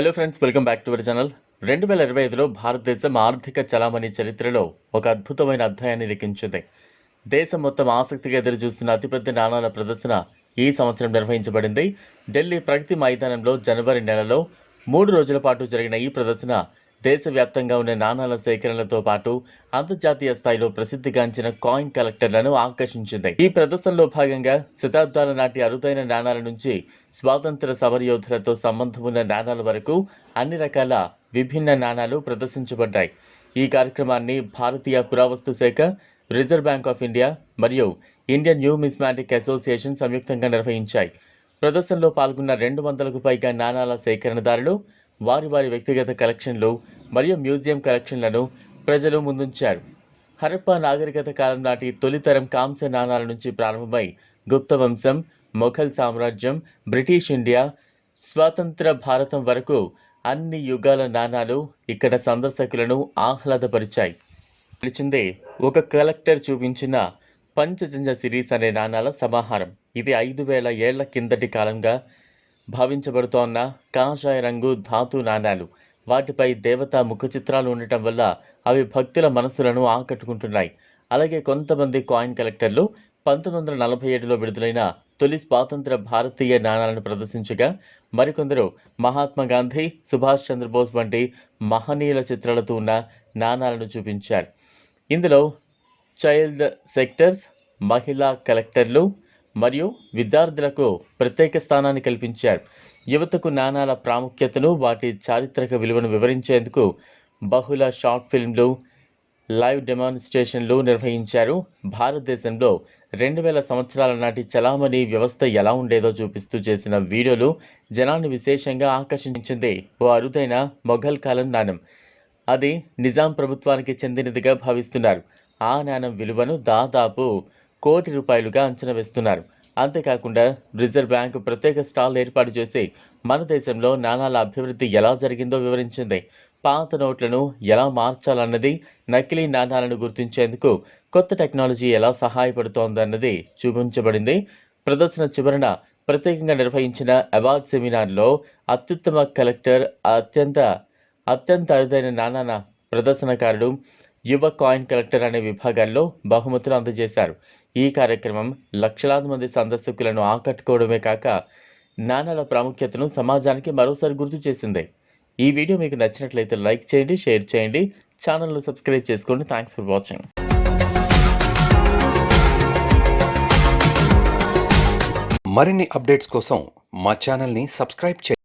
Hello friends welcome back to our channel రెండు వేల ఇరవై ఐదులో భారతదేశం ఆర్థిక చలామణి చరిత్రలో ఒక అద్భుతమైన అధ్యాయాన్ని లిఖించింది దేశం మొత్తం ఆసక్తిగా ఎదురుచూస్తున్న అతిపెద్ద నాణాల ప్రదర్శన ఈ సంవత్సరం నిర్వహించబడింది. ఢిల్లీ ప్రగతి మైదానంలో జనవరి నెలలో మూడు రోజుల పాటు జరిగిన ఈ ప్రదర్శన దేశవ్యాప్తంగా ఉన్న నాణాల సేకరణలతో పాటు అంతర్జాతీయ స్థాయిలో ప్రసిద్ధిగాంచిన కాయిన్ కలెక్టర్లను ఆకర్షించింది. ఈ ప్రదర్శనలో భాగంగా శతాబ్దాల నాటి అరుదైన నాణాల నుంచి స్వాతంత్ర సమరయోధులతో సంబంధం ఉన్న నాణాల వరకు అన్ని రకాల విభిన్న నాణాలు ప్రదర్శించబడ్డాయి. ఈ కార్యక్రమాన్ని భారతీయ పురావస్తు శాఖ రిజర్వ్ బ్యాంక్ ఆఫ్ ఇండియా మరియు ఇండియన్ న్యూమిస్మాటిక్ అసోసియేషన్ సంయుక్తంగా నిర్వహించాయి. ప్రదర్శనలో పాల్గొన్న రెండు వందలకు పైగా నాణాల సేకరణదారులు వారి వారి వ్యక్తిగత కలెక్షన్లు మరియు మ్యూజియం కలెక్షన్లను ప్రజలు ముందుంచారు. హరప్ప నాగరికత కాలం నాటి తొలితరం కాంస్య నాణాల నుంచి ప్రారంభమై గుప్త వంశం మొఘల్ సామ్రాజ్యం బ్రిటిష్ ఇండియా స్వాతంత్ర భారతం వరకు అన్ని యుగాల నాణాలు ఇక్కడ సందర్శకులను ఆహ్లాదపరిచాయి. పిలిచిందే ఒక కలెక్టర్ చూపించిన పంచజంజ సిరీస్ అనే నాణాల సమాహారం. ఇది ఐదు వేల ఏళ్ళ కిందటి కాలంగా భావించబడుతోన్న కాషాయ రంగు ధాతు నాణాలు. వాటిపై దేవతా ముఖ చిత్రాలు ఉండటం వల్ల అవి భక్తుల మనసులను ఆకట్టుకుంటున్నాయి. అలాగే కొంతమంది కాయిన్ కలెక్టర్లు పంతొమ్మిది వందల నలభై ఏడులో విడుదలైన తొలి స్వాతంత్ర భారతీయ నాణాలను ప్రదర్శించగా మరికొందరు మహాత్మా గాంధీ సుభాష్ చంద్రబోస్ వంటి మహనీయుల చిత్రాలతో ఉన్న నాణాలను చూపించారు. ఇందులో చైల్డ్ సెక్టర్స్ మహిళా కలెక్టర్లు మరియు విద్యార్థులకు ప్రత్యేక స్థానాన్ని కల్పించారు. యువతకు నాణాల ప్రాముఖ్యతను వాటి చారిత్రక విలువను వివరించేందుకు బహుళ షార్ట్ ఫిల్మ్లు లైవ్ డెమాన్స్ట్రేషన్లు నిర్వహించారు. భారతదేశంలో రెండు వేల సంవత్సరాల నాటి చలామణి వ్యవస్థ ఎలా ఉండేదో చూపిస్తూ చేసిన వీడియోలు జనాన్ని విశేషంగా ఆకర్షించింది. ఓ అరుదైన మొఘల్ కాలం నాణం అది నిజాం ప్రభుత్వానికి చెందినదిగా భావిస్తున్నారు. ఆ నాణం విలువను దాదాపు కోటి రూపాయలుగా అంచనా వేస్తున్నారు. అంతేకాకుండా రిజర్వ్ బ్యాంక్ ప్రత్యేక స్టాల్ ఏర్పాటు చేసి మన దేశంలో నాణాల అభివృద్ధి ఎలా జరిగిందో వివరించింది. పాత నోట్లను ఎలా మార్చాలన్నది నకిలీ నాణాలను గుర్తించేందుకు కొత్త టెక్నాలజీ ఎలా సహాయపడుతోందన్నది చూపించబడింది. ప్రదర్శన చివరన ప్రత్యేకంగా నిర్వహించిన అవార్డ్ సెమినార్లో అత్యుత్తమ కలెక్టర్ అత్యంత అత్యంత అరుదైన నాణాల ప్రదర్శనకారుడు యువ కాయిన్ కలెక్టర్ అనే విభాగాల్లో బహుమతులు అందజేశారు. ఈ కార్యక్రమం లక్షలాది మంది సందర్శకులను ఆకట్టుకోవడమే కాక నాణాల ప్రాముఖ్యతను సమాజానికి మరోసారి గుర్తు చేసింది. ఈ వీడియో మీకు నచ్చినట్లయితే లైక్ చేయండి షేర్ చేయండి ఛానల్ను సబ్స్క్రైబ్ చేసుకోండి. Thanks for watching. మరిన్ని అప్డేట్స్ కోసం మా ఛానల్ని సబ్స్క్రైబ్ చేయండి.